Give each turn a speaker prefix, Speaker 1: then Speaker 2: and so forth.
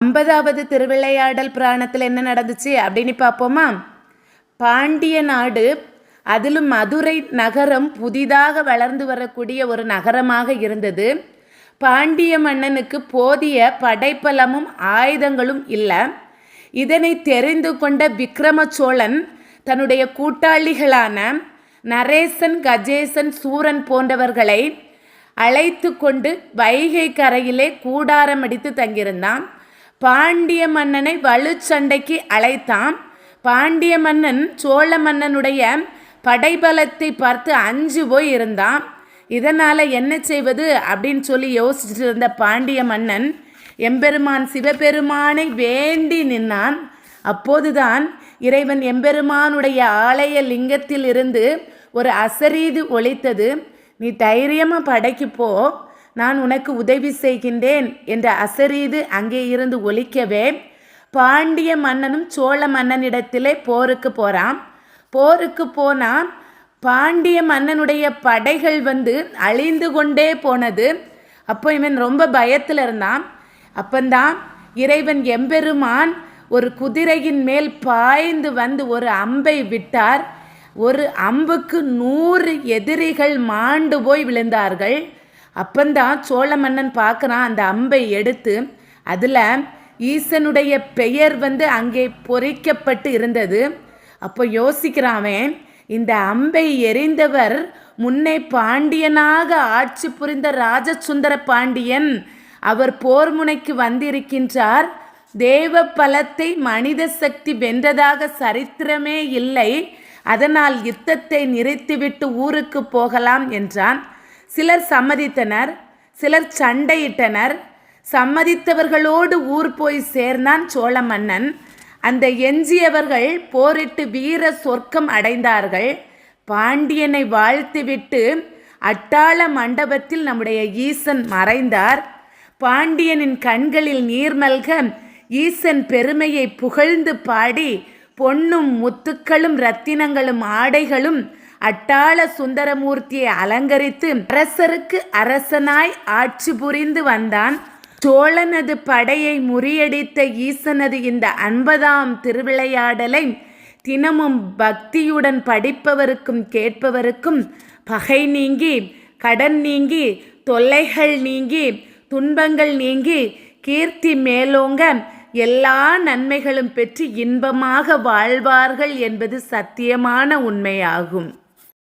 Speaker 1: ஐம்பதாவது திருவிளையாடல் புராணத்தில் என்ன நடந்துச்சு அப்படின்னு பார்ப்போமா? பாண்டிய நாடு அதிலும் மதுரை நகரம் புதிதாக வளர்ந்து வரக்கூடிய ஒரு நகரமாக இருந்தது. பாண்டிய மன்னனுக்கு போதிய படைப்பலமும் ஆயுதங்களும் இல்லை. இதனை தெரிந்து கொண்ட விக்ரம சோழன் தன்னுடைய கூட்டாளிகளான நரேசன் கஜேசன் சூரன் போன்றவர்களை அழைத்து கொண்டு வைகை கரையிலே கூடாரம் அடித்து தங்கியிருந்தான். பாண்டிய மன்னனை வலுச்சண்டைக்கு அழைத்தான். பாண்டிய மன்னன் சோழ மன்னனுடைய படைபலத்தை பார்த்து அஞ்சு போய் இருந்தான். இதனால் என்ன செய்வது அப்படின்னு சொல்லி யோசிச்சுட்டு இருந்த பாண்டிய மன்னன் எம்பெருமான் சிவபெருமானை வேண்டி நின்னான். அப்போதுதான் இறைவன் எம்பெருமானுடைய ஆலய லிங்கத்தில் இருந்து ஒரு அசரீது ஒழித்தது நீ தைரியமாக படைக்கு போ. நான் உனக்கு உதவி செய்கின்றேன் என்ற அசரீது அங்கே இருந்து ஒலிக்கவே பாண்டிய மன்னனும் சோழ மன்னனிடத்திலே போருக்கு போகிறான் போருக்கு போனால் பாண்டிய மன்னனுடைய படைகள் வந்து அழிந்து கொண்டே போனது. அப்போ இவன் ரொம்ப பயத்தில் இருந்தான். அப்பந்தான் இறைவன் எம்பெருமான் ஒரு குதிரையின் மேல் பாய்ந்து வந்து ஒரு அம்பை விட்டார். ஒரு அம்புக்கு நூறு எதிரிகள் மாண்டு போய் விழுந்தார்கள். அப்பந்தான் சோழ மன்னன் பார்க்குறான் அந்த அம்பை எடுத்து அதில் ஈசனுடைய பெயர் வந்து அங்கே பொறிக்கப்பட்டு இருந்தது. அப்போ யோசிக்கிறாவேன் இந்த அம்பை எரிந்தவர் முன்னே பாண்டியனாக ஆட்சி புரிந்த ராஜசுந்தர பாண்டியன். அவர் போர் முனைக்கு வந்திருக்கின்றார். தேவ பலத்தை மனித சக்தி வென்றதாக சரித்திரமே இல்லை. அதனால் யுத்தத்தை நிறுத்திவிட்டு ஊருக்கு போகலாம் என்றான். சிலர் சம்மதித்தனர் சிலர் சண்டையிட்டனர். சம்மதித்தவர்களோடு ஊர் போய் சேர்ந்தான் சோழ மன்னன் அந்த எஞ்சியவர்கள் போரிட்டு வீர சொர்க்கம் அடைந்தார்கள். பாண்டியனை வாழ்த்துவிட்டு அட்டாள மண்டபத்தில் நம்முடைய ஈசன் மறைந்தார். பாண்டியனின் கண்களில் நீர்மல்க ஈசன் பெருமையை புகழ்ந்து பாடி பொன்னும் முத்துக்களும் ரத்தினங்களும் ஆடைகளும் அட்டாள சுந்தரமூர்த்தியை அலங்கரித்து அரசருக்கு அரசனாய் ஆட்சி புரிந்து வந்தான். சோழனது படையை முறியடித்த ஈசனது இந்த அன்பதாம் திருவிளையாடலை தினமும் பக்தியுடன் படிப்பவருக்கும் கேட்பவருக்கும் பகை நீங்கி கடன் நீங்கி தொல்லைகள் நீங்கி துன்பங்கள் நீங்கி கீர்த்தி மேலோங்க எல்லா நன்மைகளும் பெற்று இன்பமாக வாழ்வார்கள் என்பது சத்தியமான உண்மையாகும்.